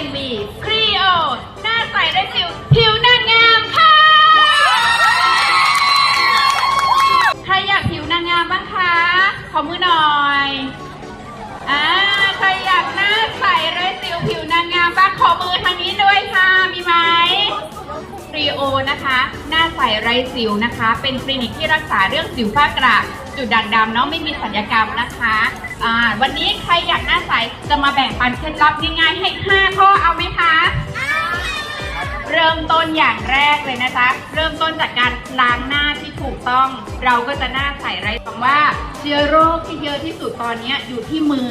CMB ครีโอหน้าใสได้สิว ผิวนางงามค่ะ ใครอยากผิวนางงามบ้างคะ ขอมือหน่อยอ่าใครอยากหน้าใสไร้สิวผิวนางงามบ้างขอมือทางนี้ด้วยค่ะ มีไหมฟรีโอนะคะ หน้าใสไร้สิวนะคะ เป็นคลินิกที่รักษาเรื่องสิวฝ้ากระจุดด่างดำเนาะไม่มีสัญญกรรมนะคะอ่าวันนี้ใครอยากหน้าใสจะมาแบ่งปันเคล็ดลับง่ายๆให้ 5 ข้อ ริ่มต้นอย่างแรกเลยนะจ๊ะ เริ่มต้นจากการล้างหน้าที่ถูกต้อง เราก็จะหน้าใสไร้ฟังว่าเชื้อโรคที่เยอะที่สุดตอนนี้อยู่ที่มือ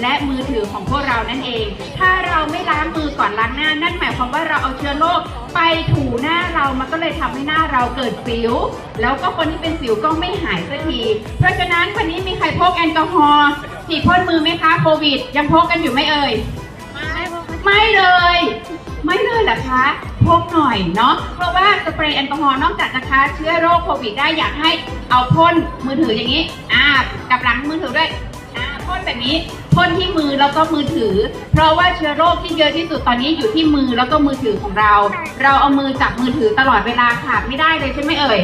และมือถือของพวกเรานั่นเอง ถ้าเราไม่ล้างมือก่อนล้างหน้า นั่นหมายความว่าเราเอาเชื้อโรคไปถูหน้าเรามันก็เลยทำให้หน้าเราเกิดสิว แล้วก็คนที่เป็นสิวก็ไม่หายสักที เพราะฉะนั้นวันนี้มีใครพกแอลกอฮอล์ฉีดพ่นมือไหมคะโควิด ยังพกกันอยู่ไหมเอ่ย ไม่เลย ไม่เลยเหรอคะพกหน่อยเนาะเพราะว่าสเปรย์แอลกอฮอล์นอกจากจะฆ่าเชื้อโรคโควิดได้อยากให้เอาพ่นมือถืออย่างนี้อ่ากับหลังมือถือด้วยอ่าพ่นแบบนี้พ่นที่มือแล้วก็มือถือ เพราะว่าเชื้อโรคที่เยอะที่สุดตอนนี้อยู่ที่มือแล้วก็มือถือของเรา เราเอามือจับมือถือตลอดเวลาขาดไม่ได้เลยใช่ไหมเอ่ย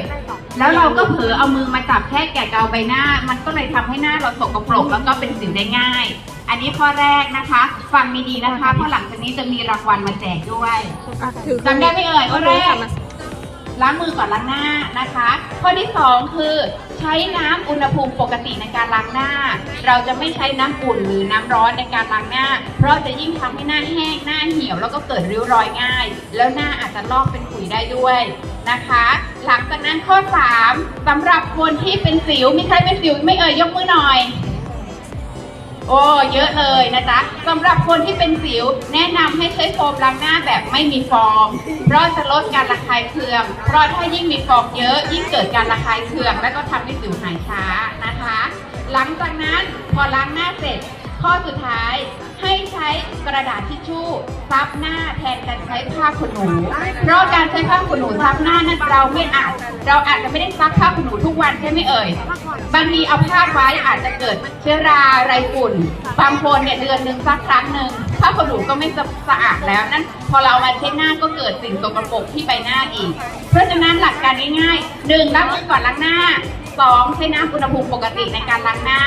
แล้วเราก็เผลอเอามือมาจับแค่แกะเกาใบหน้า มันก็เลยทำให้หน้าเราสกปรกแล้วก็เป็นสิวได้ง่าย อันนี้ข้อแรกนะคะ ฟังดีๆนะคะเพราะหลังจากนี้จะมีรางวัลมาแจกด้วยจำได้ไหมเอ่ยข้อแรกล้างมือก่อนล้างหน้านะคะ ข้อที่ 2 คือใช้น้ำอุณหภูมิปกติในการล้างหน้า เราจะไม่ใช้น้ำอุ่นหรือน้ำร้อนในการล้างหน้า เพราะจะยิ่งทำให้หน้าแห้งหน้าเหี่ยวแล้วก็เกิดริ้วรอยง่าย แล้วหน้าอาจจะลอกเป็นขุยได้ด้วยนะคะ หลังจากนั้นข้อ 3สำหรับคนที่เป็นสิวมีใครเป็นสิวไหม่เอ่ยยกมือหน่อย โอ้เยอะเลยนะจ๊ะสำหรับคนที่เป็นสิว แนะนำให้ใช้โฟมล้างหน้าแบบไม่มีฟองเพราะจะลดการระคายเคือง เพราะถ้ายิ่งมีฟองเยอะยิ่งเกิดการระคายเคือง และก็ทำให้สิวหายช้านะคะ หลังจากนั้นพอล้างหน้าเสร็จ ข้อสุดท้ายให้ใช้กระดาษทิชชู่ซับหน้าแทนการใช้ผ้าขนหนู เพราะการใช้ผ้าขนหนูซับหน้านั้นเราไม่อาจเราอาจจะไม่ได้ซักผ้าขนหนูทุกวันใช่ไหมเอ่ย บางทีเอาผ้าไว้อาจจะเกิดเชื้อราไรฝุ่น บางคนเนี่ยเดือนหนึ่งสักครั้งหนึ่งผ้าขนหนูก็ไม่สะอาดแล้วนั่นพอเราเอามาเช็ดหน้าก็เกิดสิ่งสกปรกที่ใบหน้าอีก เพราะฉะนั้นหลักการง่ายๆหนึ่งล้างมือก่อนล้างหน้าสองใช้น้ำอุณหภูมิปกติในการล้างหน้า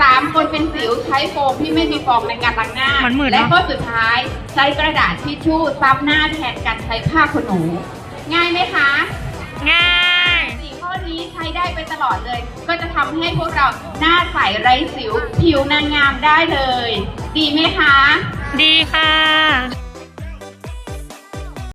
สามคนเป็นสิวใช้โฟมที่ไม่มีฟองในการล้างหน้า มันมืดเนอะ และข้อสุดท้ายใช้กระดาษทิชชู่ซับหน้าแทนการใช้ผ้าขนหนู ง่ายไหมคะ ง่าย สี่ข้อนี้ใช้ได้ไปตลอดเลย ก็จะทำให้พวกเราหน้าใสไร้สิว ผิวนางงามได้เลย ดีไหมคะ ดีค่ะ